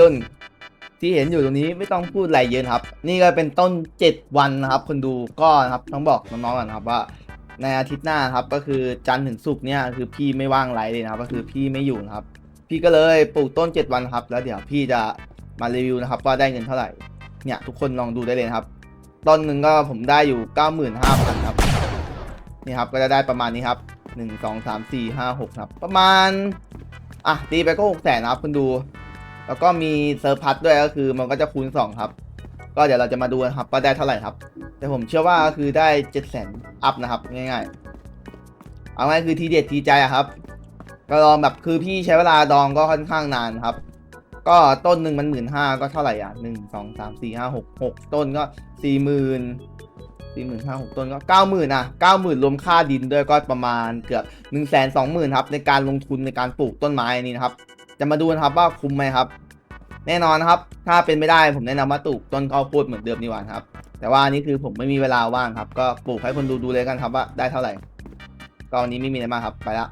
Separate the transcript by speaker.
Speaker 1: รุ่น ที่เห็นอยู่ตรงนี้ไม่ต้องพูดอะไรเยอะครับ นี่ก็เป็นต้น 7 วันนะครับ คนดูก็นะครับต้องบอกน้องๆก่อนะครับว่า ในอาทิตย์หน้าครับก็คือจันทร์ถึงศุกร์เนี่ยคือพี่ไม่ว่างไลฟ์เลยนะครับ ก็คือพี่ไม่อยู่นะครับ พี่ก็เลยปลูกต้น 7 วันครับ แล้วเดี๋ยวพี่จะมารีวิวนะครับ ว่าได้เงินเท่าไหร่เนี่ยทุกคนลองดูได้เลยครับต้นหนึ่งก็ผมได้อยู่ 95,000ครับนี่ครับก็จะได้ประมาณนี้ครับ 1 2 3 4 5 6ครับ ประมาณ อะตีไปก็6แสนนะครับคุณดู แล้วก็มีเซอร์พัทด้วยก็คือมันก็จะคูณ 2 ครับ ก็เดี๋ยวเราจะมาดูนะครับว่าได้เท่าไหร่ครับ แต่ผมเชื่อว่าคือได้7 0 0 0 0อัพนะครับง่ายๆ เอาง่ายคือทีเด็ดทีใจอะครับ ก็ลองแบบคือพี่ใช้เวลาดองก็ค่อนข้างนานครับ ก็ต้นหนึ่งมันหมื่นห้าก็เท่าไหร่อะหนึ่งสองสามสี่ห้าหกหกต้นก็สี่หมื่นสี่หมื่นห้าหกต้นก็เก้าหมื่นอะเก้าหมื่นรวมค่าดินด้วยก็ประมาณเกือบหนึ่งแสนสองหมื่นครับในการลงทุนในการปลูกต้นไม้นี้นะครับ จะมาดูนะครับว่าคุ้มไหมครับ แน่นอนนะครับ ถ้าเป็นไม่ได้ผมแนะนำว่าปลูกต้นข้าวโพดเหมือนเดิมดีกว่าครับ แต่ว่านนี้คือผมไม่มีเวลาว่างครับ ก็ปลูกให้คนดูดูเลยกันครับว่าได้เท่าไหร่ก็วันนี้ไม่มีอะไรมากครับไปละ